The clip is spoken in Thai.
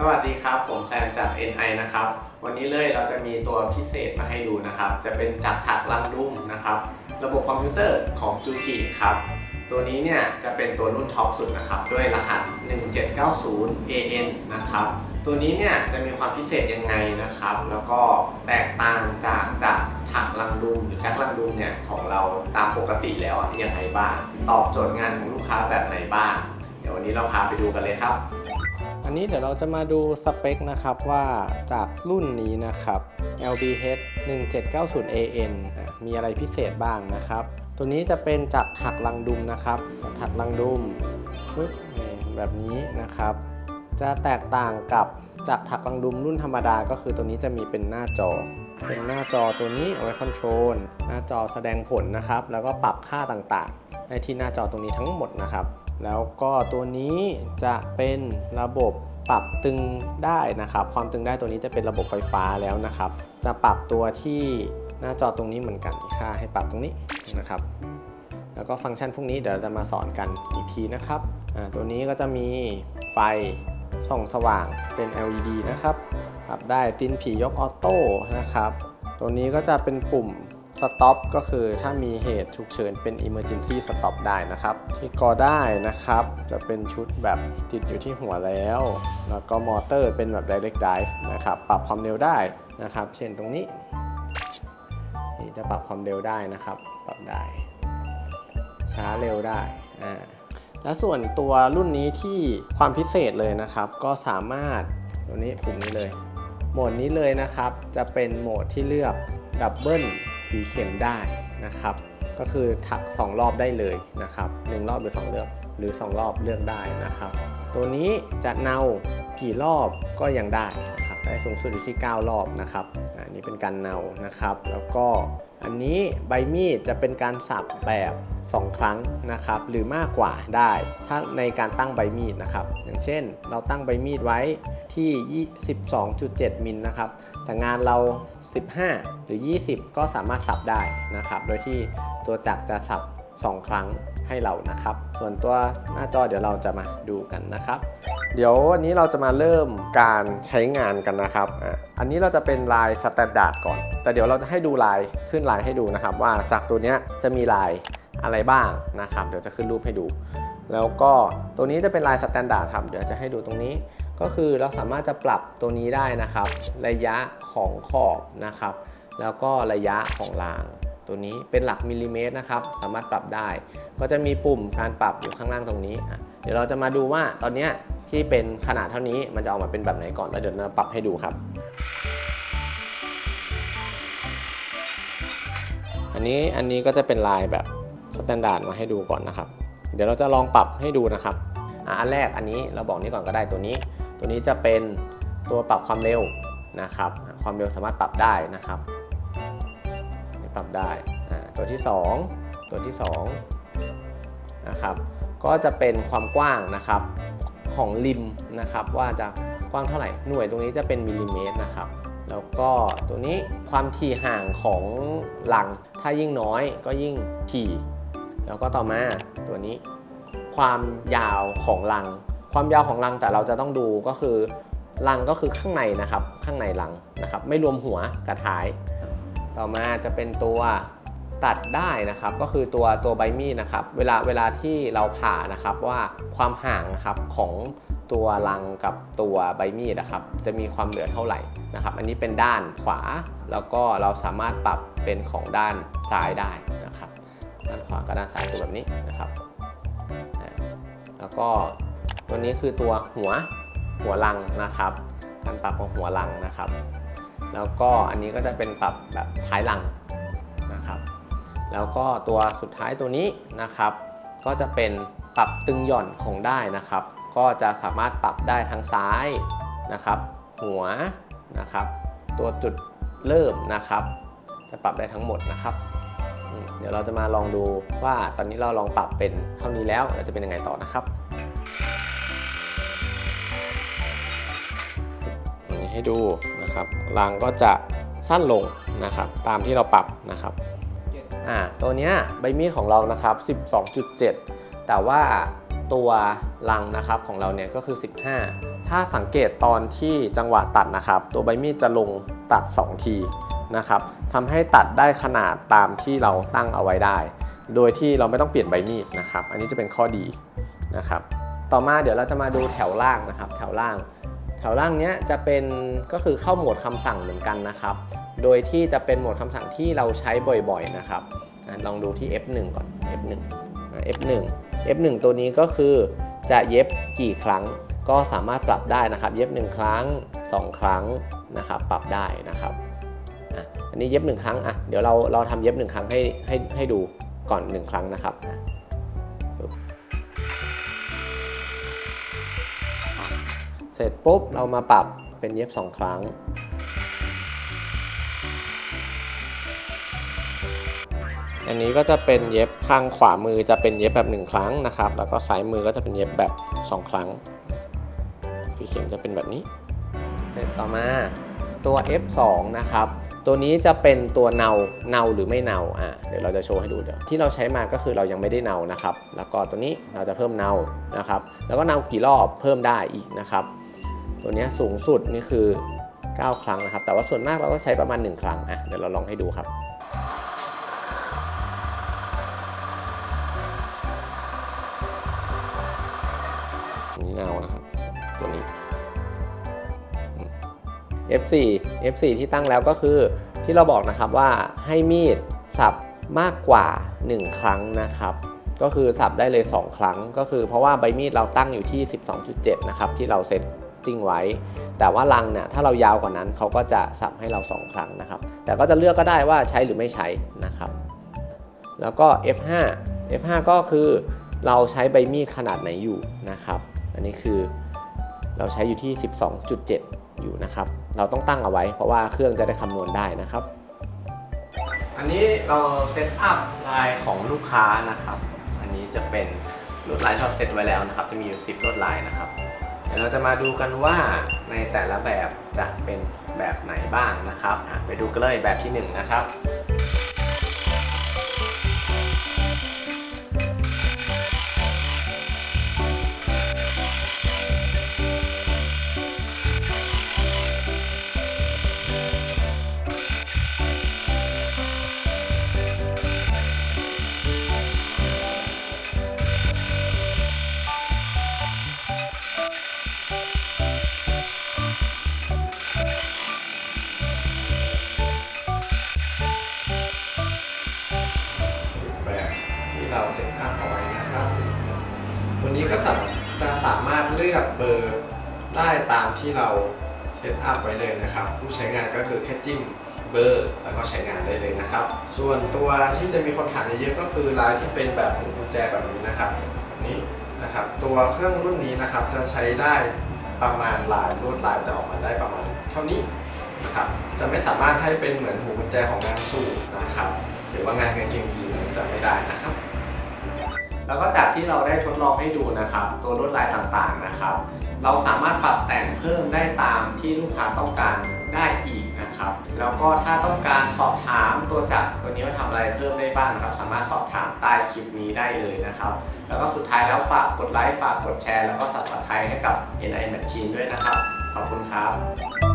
สวัสดีครับ ผมแซมจาก NI นะครับ วันนี้เลยเราจะมีตัวพิเศษมาให้ดูนะครับ จะเป็นจักรถักลังดุ้มนะครับ ระบบคอมพิวเตอร์ของจูกิครับ ตัวนี้เนี่ยจะเป็นตัวรุ่นท็อปสุดนะครับ ด้วยรหัส 1790 AN นะครับ ตัวนี้เนี่ยจะมีความพิเศษยังไงนะครับ แล้วก็แตกต่างจากจากถักลังดุมหรือแซกลังดุมเนี่ยของเราตามปกติแล้วอะยังไงบ้าง ตอบโจทย์งานของลูกค้าแบบไหนบ้าง เดี๋ยววันนี้เราพาไปดูกันเลยครับ อันนี้เดี๋ยวเราจะมาดูสเปคนะครับว่าจากรุ่นนี้นะครับ LBH 1790 AN มีอะไรพิเศษบ้างนะครับ ตัวนี้จะเป็นจักถักลังดุมนะครับถักลังดุมปึ๊บแบบนี้นะครับ จะแตกต่างกับจักถักลังดุมรุ่นธรรมดาก็คือตัวนี้จะมีเป็นหน้าจอ เป็นหน้าจอตัวนี้เอาไว้คอนโทรลหน้าจอแสดงผลนะครับ แล้วก็ปรับค่าต่างๆได้ที่หน้าจอตรงนี้ทั้งหมดนะครับ แล้วก็ตัวนี้จะเป็นระบบปรับตึงได้นะครับ ความตึงได้ตัวนี้จะเป็นระบบไฟฟ้าแล้วนะครับ จะปรับตัวที่หน้าจอตรงนี้เหมือนกันค่าให้ปรับตรงนี้นะครับ แล้วก็ฟังก์ชันพวกนี้เดี๋ยวเราจะมาสอนกันอีกทีนะครับตัวนี้ก็จะมีไฟส่องสว่างเป็น LED นะครับ ปรับได้ตินผียกออโต้นะครับ ตัวนี้ก็จะเป็นปุ่ม Stop ก็คือถ้ามีเหตุฉุกเฉินเป็น Emergency Stop ได้นะครับ ที่กอได้นะครับ จะเป็นชุดแบบติดอยู่ที่หัวแล้ว แล้วก็มอเตอร์เป็นแบบ Direct Drive นะครับ ปรับความเร็วได้นะครับ เช่นตรงนี้ นี่จะปรับความเร็วได้นะครับ ปรับได้ ช้าเร็วได้อ่าแล้วส่วนตัวรุ่นนี้ที่ความพิเศษเลยนะครับ ก็สามารถตัวนี้ปุ่มนี้เลย โหมดนี้เลยนะครับ จะเป็นโหมดที่เลือกดับเบิล ฝีเข็มได้นะครับ ก็คือถัก 2 รอบได้เลยนะครับ1รอบหรือ2เลือกหรือ 2 รอบเลือกได้นะครับ ตัวนี้จะเนากี่รอบก็ยังได้นะครับได้สูงสุดอยู่ที่ 9 รอบนะครับอะอันนี้เป็นการเนานะครับ แล้วก็ อันนี้ใบมีดจะเป็นการสับแบบ 2 ครั้งนะครับ หรือมากกว่าได้ ถ้าในการตั้งใบมีดนะครับ อย่างเช่น เราตั้งใบมีดไว้ที่ 12.7 มิลนะครับ แต่งานเรา 15 หรือ 20 ก็สามารถสับได้นะครับ โดยที่ตัวจักรจะสับ 2 ครั้งให้เรานะครับ ส่วนตัวหน้าจอเดี๋ยวเราจะมาดูกันนะครับ เดี๋ยววันนี้เราจะมาเริ่มการใช้งานกันนะครับอะอันนี้เราจะเป็นลายสแตนดาร์ดก่อน แต่เดี๋ยวเราจะให้ดูลายขึ้นลายให้ดูนะครับ ว่าจากตัวนี้จะมีลายอะไรบ้างนะครับ เดี๋ยวจะขึ้นรูปให้ดู แล้วก็ตัวนี้จะเป็นลายสแตนดาร์ดครับเดี๋ยวจะให้ดูตรงนี้ ก็คือเราสามารถจะปรับตัวนี้ได้นะครับ ระยะของขอบนะครับ แล้วก็ระยะของราง ตัวนี้เป็นหลักมิลลิเมตรนะครับ สามารถปรับได้ ก็จะมีปุ่มการปรับอยู่ข้างล่างตรงนี้ เดี๋ยวเราจะมาดูว่าตอนนี้ที่เป็นขนาดเท่านี้มันจะออกมาเป็นแบบไหนก่อนแล้วเดี๋ยวเราปรับให้ดูครับ อันนี้อันนี้ก็จะเป็นลายแบบสแตนดาร์ดมาให้ดูก่อนนะครับ เดี๋ยวเราจะลองปรับให้ดูนะครับอันแรกอันนี้เราบอกนี้ก่อนก็ได้ตัวนี้ ตัวนี้จะเป็นตัวปรับความเร็วนะครับ ความเร็วสามารถปรับได้นะครับ นี่ปรับได้ตัวที่ 2 ตัวที่2นะครับก็จะเป็นความกว้างนะครับของริมนะครับว่าจะกว้างเท่าไหร่หน่วยตรงนี้จะเป็นมิลลิเมตรนะครับแล้วก็ตัวนี้ความถี่ห่างของหลัง ถ้ายิ่งน้อยก็ยิ่งถี่ แล้วก็ต่อมาตัวนี้ ความยาวของลัง ความยาวของลังแต่เราจะต้องดูก็คือลังก็คือข้างในนะครับ ข้างในลังนะครับ ไม่รวมหัวกระท้าย ต่อมาจะเป็นตัวตัดได้นะครับ ก็คือตัวตัวใบมีดนะครับ เวลาเวลาที่เราผ่านะครับว่าความห่างนะครับของตัวลังกับตัวใบมีดนะครับ จะมีความเหลือเท่าไหร่นะครับ อันนี้เป็นด้านขวา แล้วก็เราสามารถปรับเป็นของด้านซ้ายได้นะครับ ด้านขวากับด้านซ้ายคือแบบนี้นะครับ แล้วก็ตัวนี้คือตัวหัวหัวลังนะครับ การปรับของหัวลังนะครับ แล้วก็อันนี้ก็จะเป็นปรับแบบท้ายหลังนะครับ แล้วก็ตัวสุดท้ายตัวนี้นะครับ ก็จะเป็นปรับตึงหย่อนของได้นะครับ ก็จะสามารถปรับได้ทั้งซ้ายนะครับ หัวนะครับ ตัวจุดเริ่มนะครับ จะปรับได้ทั้งหมดนะครับ เดี๋ยวเราจะมาลองดูว่าตอนนี้เราลองปรับเป็นเท่านี้แล้วเราจะเป็นยังไงต่อนะครับ ให้ดูนะครับรางก็จะสั้นลงนะครับตามที่เราปรับนะครับอ่าตัวเนี้ยใบมีดของเรานะครับ 12.7 แต่ว่าตัวลังนะครับของเราเนี่ยก็คือ 15 ถ้าสังเกตตอนที่จังหวะตัดนะครับ ตัวใบมีดจะลงตัด 2 ทีนะครับทำให้ตัดได้ขนาดตามที่เราตั้งเอาไว้ได้ โดยที่เราไม่ต้องเปลี่ยนใบมีดนะครับ อันนี้จะเป็นข้อดีนะครับ ต่อมาเดี๋ยวเราจะมาดูแถวล่างนะครับ แถวล่าง แถวล่างเนี้ยจะเป็นก็คือเข้าโหมดคำสั่งเหมือนกันนะครับ โดยที่จะเป็นโหมดคำสั่งที่เราใช้บ่อยๆนะครับลองดูที่ F1 ก่อน F1 F1 F1 ตัวนี้ก็คือจะเย็บกี่ครั้งก็สามารถปรับได้นะครับ เย็บ 1 ครั้ง 2 ครั้งนะครับปรับได้นะครับอันนี้เย็บ 1 ครั้งอะเดี๋ยวเราเราทำเย็บ 1 ครั้งให้ให้ให้ดูก่อน 1 ครั้งนะครับ เสร็จปุ๊บเรามาปรับเป็นเย็บ 2 ครั้ง อันนี้ก็จะเป็นเย็บข้างขวามือจะเป็นเย็บแบบ 1 ครั้งนะครับ แล้วก็ซ้ายมือก็จะเป็นเย็บแบบ 2 ครั้งฝีเข็มจะเป็นแบบนี้ เสร็จต่อมาตัว F2 นะครับ ตัวนี้จะเป็นตัวเนา เนาหรือไม่เนาอะเดี๋ยวเราจะโชว์ให้ดูเดี๋ยวที่เราใช้มาก็คือเรายังไม่ได้เนานะครับ แล้วก็ตัวนี้เราจะเพิ่มเนานะครับ แล้วก็เนากี่รอบเพิ่มได้อีกนะครับ ตัวนี้สูงสุดนี่คือ 9 ครั้งนะครับ แต่ว่าส่วนมากเราก็ใช้ประมาณ 1 ครั้งอะเดี๋ยวเราลองให้ดูครับนี่เงานะครับตัวนี้ F4 F4 ที่ตั้งแล้วก็คือที่เราบอกนะครับว่าให้มีดสับมากกว่า 1 ครั้งนะครับ ก็คือสับได้เลย 2 ครั้งก็คือเพราะว่าใบมีดเราตั้งอยู่ที่ 12.7 นะครับ ที่เราเซต ติ้งไว้ แต่ว่าลังเนี่ยถ้าเรายาวกว่านั้นเขาก็จะสับให้เรา 2 ครั้งนะครับ แต่ก็จะเลือกก็ได้ว่าใช้หรือไม่ใช้นะครับ แล้วก็ F5 F5 ก็คือเราใช้ใบมีดขนาดไหนอยู่นะครับ อันนี้คือเราใช้อยู่ที่ 12.7 อยู่นะครับ เราต้องตั้งเอาไว้เพราะว่าเครื่องจะได้คำนวณได้นะครับ อันนี้เราเซตอัพลายของลูกค้านะครับ อันนี้จะเป็นลวดลายที่เราเซตไว้แล้วนะครับ จะมีอยู่ 10ลวดลายนะครับ เดี๋ยวเราจะมาดูกันว่าในแต่ละแบบจะเป็นแบบไหนบ้างนะครับ ไปดูกันเลยแบบที่1นนะครับ นี้ก็จะจะสามารถเลือกเบอร์ได้ตามที่เราเซตอัพไว้เลยนะครับ ผู้ใช้งานก็คือแค่จิ้มเบอร์แล้วก็ใช้งานได้เลยนะครับ ส่วนตัวที่จะมีคนถามเยอะๆก็คือลายที่เป็นแบบหูกุญแจแบบนี้นะครับนี่นะครับ ตัวเครื่องรุ่นนี้นะครับจะใช้ได้ประมาณลายลวดลายจะออกมาได้ประมาณเท่านี้นะครับจะไม่สามารถให้เป็นเหมือนหูกุญแจของงานสูทนะครับ หรือว่างานกางเกงยีมันจะไม่ได้นะครับ แล้วก็จากที่เราได้ทดลองให้ดูนะครับ ตัวลวดลายต่างๆนะครับ เราสามารถปรับแต่งเพิ่มได้ตามที่ลูกค้าต้องการได้อีกนะครับ แล้วก็ถ้าต้องการสอบถามตัวจักรตัวนี้ว่าทำอะไรเพิ่มได้บ้างนะครับ สามารถสอบถามใต้คลิปนี้ได้เลยนะครับ แล้วก็สุดท้ายแล้วฝากกดไลค์ฝากกดแชร์ แล้วก็ subscribe ให้กับ NI Machine ด้วยนะครับ ขอบคุณครับ